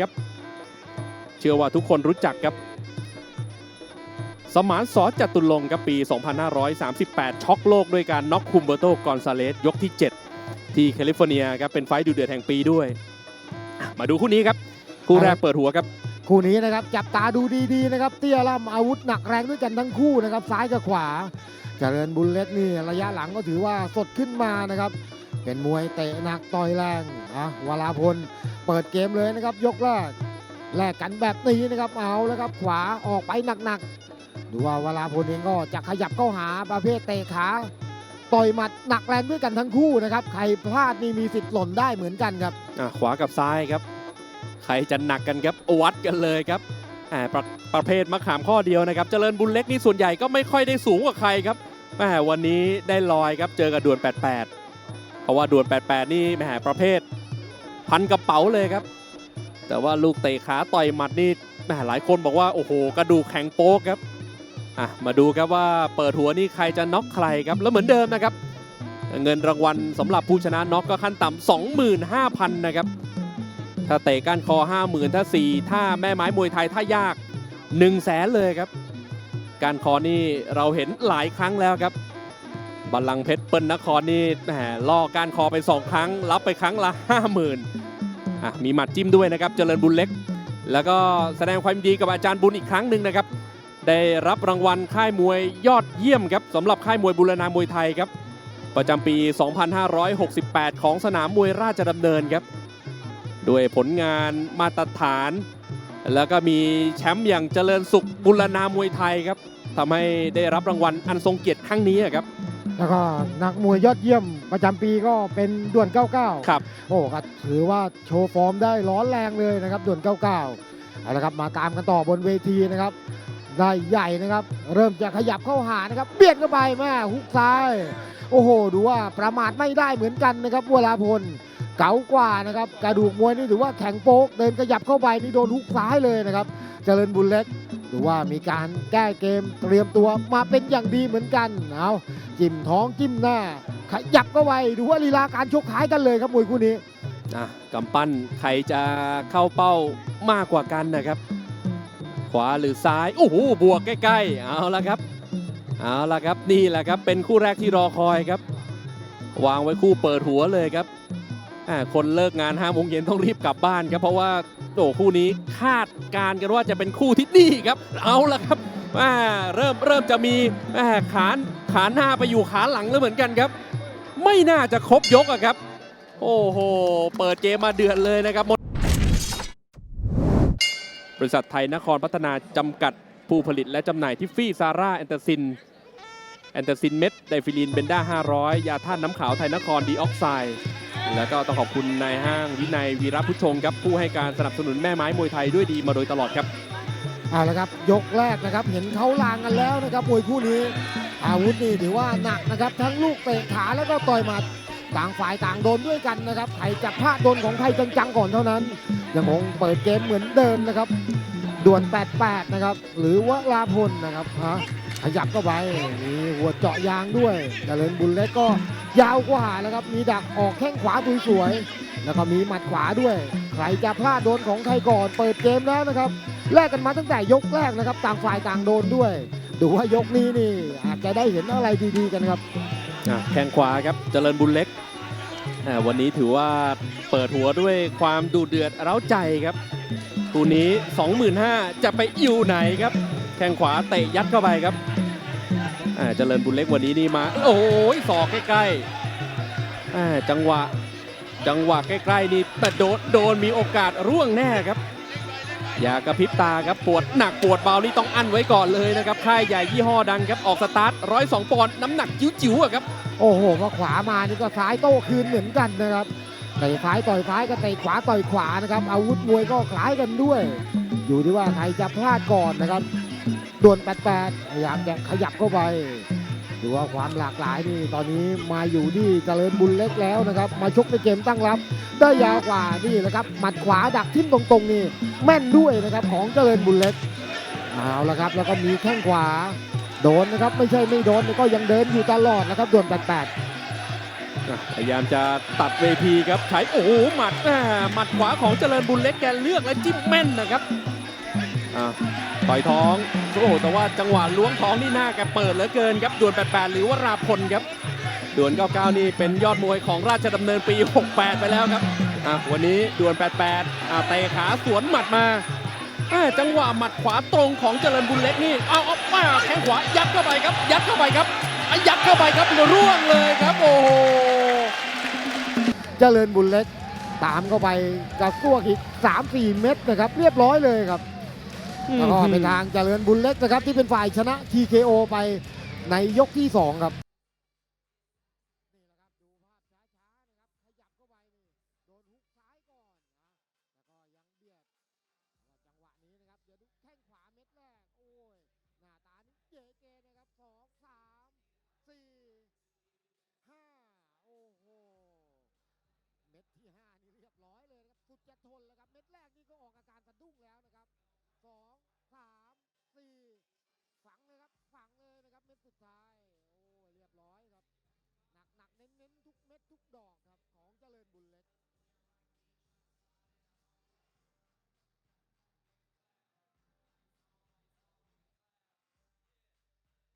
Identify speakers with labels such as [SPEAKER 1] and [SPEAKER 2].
[SPEAKER 1] ครับ เชื่อว่าทุกคนรู้จักครับ สมานสอจตุลงค์ครับปี 2538 ช็อกโลกด้วยการน็อกคุมเบอร์โตกอนซาเลสยกที่ 7 ที่แคลิฟอร์เนียครับเป็นไฟต์ดูเดือดแห่งปีด้วยอะมาดูคู่นี้ครับ คู่แรกเปิดหัวครับ
[SPEAKER 2] คู่นี้นะครับจับตาดูดีๆนะครับเตี้ยล่ำอาวุธหนักแรงด้วยกันทั้งคู่นะครับซ้ายกับขวาเจริญบุญเล็กนี่ระยะหลังก็ถือว่าสดขึ้นมานะครับ เป็นมวยเตะหนักต่อยแรงอะวราพล เปิดเกมเลยนะครับยกแรกแลกกันแบบนี้นะครับเอาแล้วครับขวาออกไปหนักๆดูว่าเวราพลเองก็จะขยับเข้าหาประเภทเตะขาต่อยหมัดหนักแรงด้วยกันทั้งคู่นะครับ ใครพลาดนี่มีสิทธิ์หล่นได้เหมือนกันครับ
[SPEAKER 1] อะขวากับซ้ายครับ ใครจะหนักกันครับวัดกันเลยครับอ่าประประเภทมะขามข้อเดียวนะครับ เจริญบุญเล็กนี่ส่วนใหญ่ก็ไม่ค่อยได้สูงกว่าใครครับแหมวันนี้ได้ลอยครับเจอกับด่วน88 เพราะว่าด่วน88 นี่แหมประเภท พันกระเป๋าเลยครับ แต่ว่าลูกเตะขาต่อยหมัดนี่แหมหลายคนบอกว่าโอ้โหกระดูกแข็งโป๊กครับอะมาดูครับว่าเปิดหัวนี่ใครจะน็อกใครครับแล้วเหมือนเดิมนะครับ เงินรางวัลสำหรับผู้ชนะน็อกก็ขั้นต่ำ25,000นะครับถ้าเตะก้านคอ 50,000ถ้า4ถ้าแม่ไม้มวยไทยถ้ายาก 1 0 0 0 0แสนเลยครับ การคอนี่เราเห็นหลายครั้งแล้วครับ บัลลังเพชรเปิ้ลนครนี่แหมล่อการคอไป 2 ครั้ง รับไปครั้งละ 50,000อะมีหมัดจิ้มด้วยนะครับ เจริญบุญเล็ก แล้วก็แสดงความดีกับอาจารย์บุญอีกครั้งหนึ่งนะครับ ได้รับรางวัลค่ายมวยยอดเยี่ยมครับสำหรับค่ายมวยบุรณามวยไทยครับ ประจำปี 2568 ของสนามมวยราชดำเนินครับ ด้วยผลงานมาตรฐาน แล้วก็มีแชมป์อย่างเจริญสุขบุรณามวยไทยครับทำให้ได้รับรางวัลอันทรงเกียรติครั้งนี้ครับ
[SPEAKER 2] แล้วก็นักมวยยอดเยี่ยมประจำปีก็เป็นด่วน 99
[SPEAKER 1] ครับ
[SPEAKER 2] โอ้ก็ถือว่าโชว์ฟอร์มได้ร้อนแรงเลยนะครับด่วน 99เอาละครับมาตามกันต่อบนเวทีนะครับ ได้ใหญ่นะครับ เริ่มจะขยับเข้าหานะครับ เบียดเข้าไปแม่ฮุกซ้าย โอ้โห ดูว่าประมาทไม่ได้เหมือนกันนะครับวราพลเก๋ากว่านะครับกระดูกมวยนี่ถือว่าแข็งโป๊กเดินขยับเข้าไปนี่โดนฮุกซ้ายเลยนะครับ เจริญบุญเล็ก ดูว่ามีการแก้เกมเตรียมตัวมาเป็นอย่างดีเหมือนกันเอาจิ้มท้องจิ้มหน้า ขยับเข้าไปดูว่าลีลาการชกคล้ายกันเลยครับมวยคู่นี้
[SPEAKER 1] อะกำปั้นใครจะเข้าเป้ามากกว่ากันนะครับ ขวาหรือซ้ายโอ้โหบวกใกล้ๆเอาละครับเอาละครับนี่แหละครับเป็นคู่แรกที่รอคอยครับ วางไว้คู่เปิดหัวเลยครับคนเลิกงาน5โมงเย็นต้องรีบกลับบ้านครับเพราะว่า โอ้คู่นี้คาดการกันว่าจะเป็นคู่ที่นี่ครับ เอาละครับอ่าเริ่มเริ่มจะมีอ่ขานขาหน้าไปอยู่ขาหลังแล้วเหมือนกันครับ ไม่น่าจะครบยกอะครับ โอ้โห เปิดเกมมาเดือดเลยนะครับบริษัทไทยนครพัฒนาจำกัดผู้ผลิตและจำหน่ายทิฟฟี่ซาร่าแอนเตอร์ซินแอนเตอร์ซินเม็ดไดฟิลินเบนด้า500 ยาท่านน้ำขาวไทยนครดีออกไซด์ แล้วก็ต้องขอบคุณนายห้างวินัยวีรพุชงครับผู้ให้การสนับสนุนแม่ไม้มวยไทยด้วยดีมาโดยตลอดครับ
[SPEAKER 2] เอาละครับยกแรกนะครับเห็นเขาลางกันแล้วนะครับมวยคู่นี้ อาวุธนี่ถือว่าหนักนะครับ ทั้งลูกเตะขาแล้วก็ต่อยหมัดต่างฝ่ายต่างโดนด้วยกันนะครับใครจะพลาดโดนของใครจังๆก่อนเท่านั้น ยังคงเปิดเกมเหมือนเดิมนะครับด่วน 88 นะครับ หรือว่าลาพลนะครับฮะ ขยับเข้าไปมีหัวเจาะยางด้วยเจริญบุญเล็กก็ยาวกว่านะครับมีดักออกแข้งขวาสวยๆแล้วก็มีหมัดขวาด้วย ใครจะพลาดโดนของใครก่อนเปิดเกมแล้วนะครับแลกกันมาตั้งแต่ยกแรกนะครับ ต่างฝ่ายต่างโดนด้วย ดูว่ายกนี้นี่อาจจะได้เห็นอะไรดีๆกันครับ
[SPEAKER 1] แข้งขวาครับเจริญบุญเล็กวันนี้ถือว่าเปิดหัวด้วยความดูเดือดเร้าใจครับคู่นี้ 25,000จะไปอยู่ไหนครับ แข้งขวาเตะยัดเข้าไปครับ เจริญบุญเล็กวันนี้นี่มา โอ้ยศอกใกล้ๆจังหวะ จังหวะใกล้ๆนี่แต่โดนโดนมีโอกาสร่วงแน่ครับ อย่ากระพริบตาครับปวดหนักปวดเบานี่ต้องอั้นไว้ก่อนเลยนะครับค่ายใหญ่ยี่ห้อดังครับออกสตาร์ทร้อยสองปอนด์น้ำหนักจิ๋วๆอะครับ
[SPEAKER 2] โอ้โหพอขวามานี่ก็ซ้ายโต้คืนเหมือนกันนะครับเตะซ้ายต่อยซ้ายก็เตะขวาต่อยขวานะครับอาวุธมวยก็คล้ายกันด้วย อยู่ที่ว่าใครจะพลาดก่อนนะครับ ด่วน88พยายามจะขยับเข้าไปดูว่าความหลากหลายนี่ตอนนี้มาอยู่ที่เจริญบุญเล็กแล้วนะครับ มาชกในเกมตั้งรับ ได้ยาวกว่านี่แหละครับหมัดขวาดักทิ่มตรงๆนี่แม่นด้วยนะครับของเจริญบุญเล็กเอาละครับ แล้วก็มีแข้งขวาโดนนะครับไม่ใช่ไม่โดนก็ยังเดินอยู่ตลอดนะครับด่วน88
[SPEAKER 1] อะพยายามจะตัดเวทีครับใช้โอ้โหหมัดอ่าหมัดขวาของเจริญบุญเล็กแกเลือกและจิ้มแม่นนะครับอะ ต่อยท้องโอ้โหแต่ว่าจังหวะล้วงท้องนี่หน้าแกเปิดเหลือเกินครับด่วน88 หรือว่าราพลครับด่วน 99 นี่เป็นยอดมวยของราชดำเนินปี 68 ไปแล้วครับอะวันนี้ด่วน 88อะเตะขาสวนหมัดมาอะจังหวะหมัดขวาตรงของเจริญบุญเล็กนี่ เอาเอาป้าแข้งขวายัดเข้าไปครับ ยัดเข้าไปครับอะยัดเข้าไปครับร่วงเลยครับโอ้โห
[SPEAKER 2] เจริญบุญเล็กตามเข้าไปกระซวกอีก 3-4 เม็ดนะครับ เรียบร้อยเลยครับ แล้วก็เป็นทางเจริญบุญเล็กนะครับที่เป็นฝ่ายชนะ TKO ไปในยกที่ 2 ครับเม็ดที่5นี่เรียบร้อยเลยนะครับสุดจะทนแล้วครับ เม็ดแรกนี่ก็ออกอาการสะดุ้งแล้วนะครับ สองสามสี่ฝังเลยครับฝังเลยนะครับเม็ดสุดท้ายโอ้ยเรียบร้อยครับหนักหนักๆเน้นเน้นๆทุกเม็ดทุกดอก